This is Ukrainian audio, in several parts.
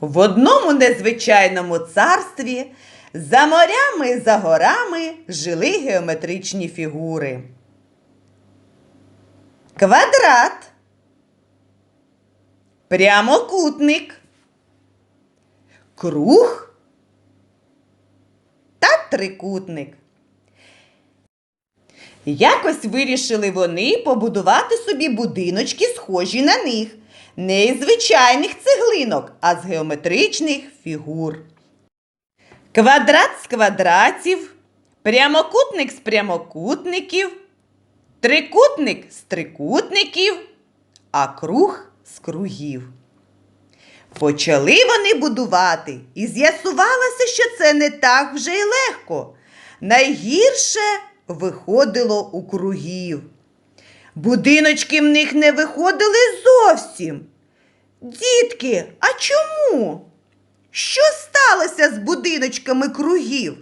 В одному незвичайному царстві за морями за горами жили геометричні фігури. Квадрат, прямокутник, круг та трикутник. Якось вирішили вони побудувати собі будиночки, схожі на них, не із звичайних цеглинок, а з геометричних фігур. Квадрат з квадратів, прямокутник з прямокутників, трикутник з трикутників, а круг з кругів. Почали вони будувати, і з'ясувалося, що це не так вже й легко. Найгірше виходило у кругів. Будиночки в них не виходили зовсім. Дітки, а чому? Що сталося з будиночками кругів?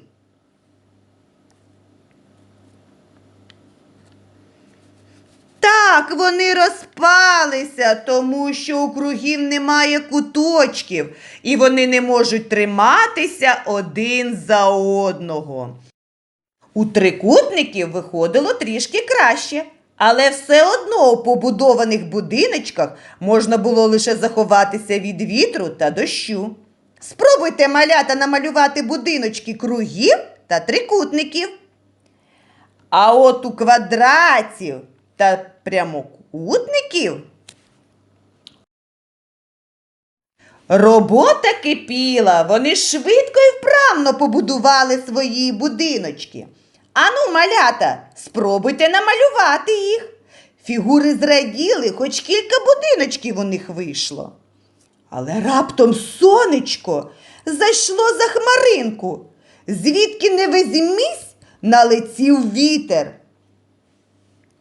Так, вони розпалися, тому що у кругів немає куточків, і вони не можуть триматися один за одного. У трикутників виходило трішки краще, але все одно у побудованих будиночках можна було лише заховатися від вітру та дощу. Спробуйте малята намалювати будиночки кругів та трикутників. А от у квадратів та прямокутників робота кипіла. Вони швидко і вправно побудували свої будиночки. Ану, малята, спробуйте намалювати їх. Фігури зраділи, хоч кілька будиночків у них вийшло. Але раптом сонечко зайшло за хмаринку, звідки не візьмісь, налетів вітер.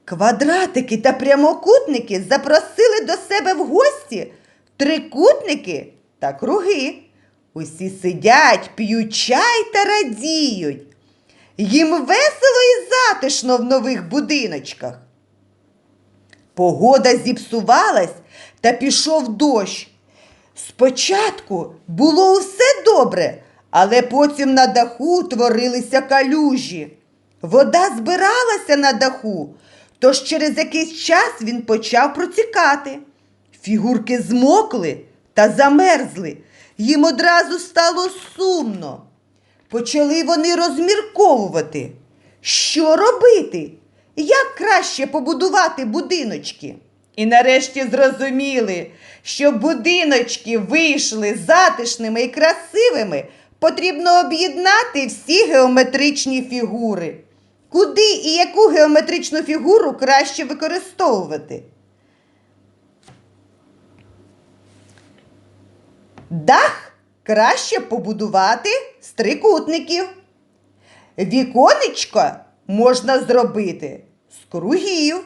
Квадратики та прямокутники запросили до себе в гості трикутники та круги. Усі сидять, п'ють чай та радіють. Їм весело і затишно в нових будиночках. Погода зіпсувалась та пішов дощ. Спочатку було усе добре, але потім на даху утворилися калюжі. Вода збиралася на даху, тож через якийсь час він почав протікати. Фігурки змокли та замерзли. Їм одразу стало сумно. Почали вони розмірковувати, що робити, як краще побудувати будиночки. І нарешті зрозуміли, що будиночки вийшли затишними і красивими, потрібно об'єднати всі геометричні фігури. Куди і яку геометричну фігуру краще використовувати? Дах краще побудувати з трикутників. Віконечко можна зробити з кругів.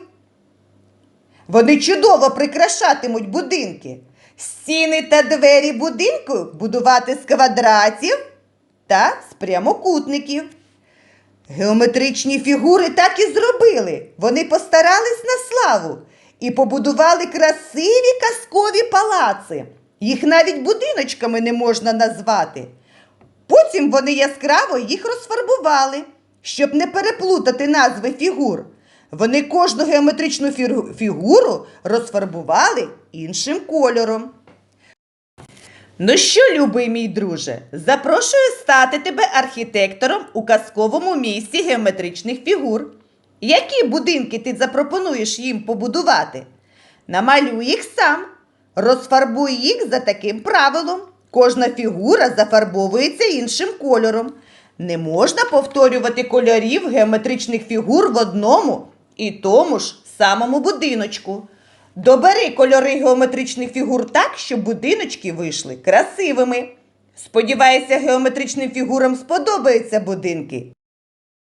Вони чудово прикрашатимуть будинки. Стіни та двері будинку будувати з квадратів та з прямокутників. Геометричні фігури так і зробили. Вони постарались на славу і побудували красиві казкові палаци. Їх навіть будиночками не можна назвати. Потім вони яскраво їх розфарбували, щоб не переплутати назви фігур. Вони кожну геометричну фігуру розфарбували іншим кольором. Ну що, любий мій друже, запрошую стати тебе архітектором у казковому місті геометричних фігур. Які будинки ти запропонуєш їм побудувати? Намалюй їх сам. Розфарбуй їх за таким правилом. Кожна фігура зафарбовується іншим кольором. Не можна повторювати кольорів геометричних фігур в одному і тому ж самому будиночку. Добери кольори геометричних фігур так, щоб будиночки вийшли красивими. Сподіваюся, геометричним фігурам сподобаються будинки.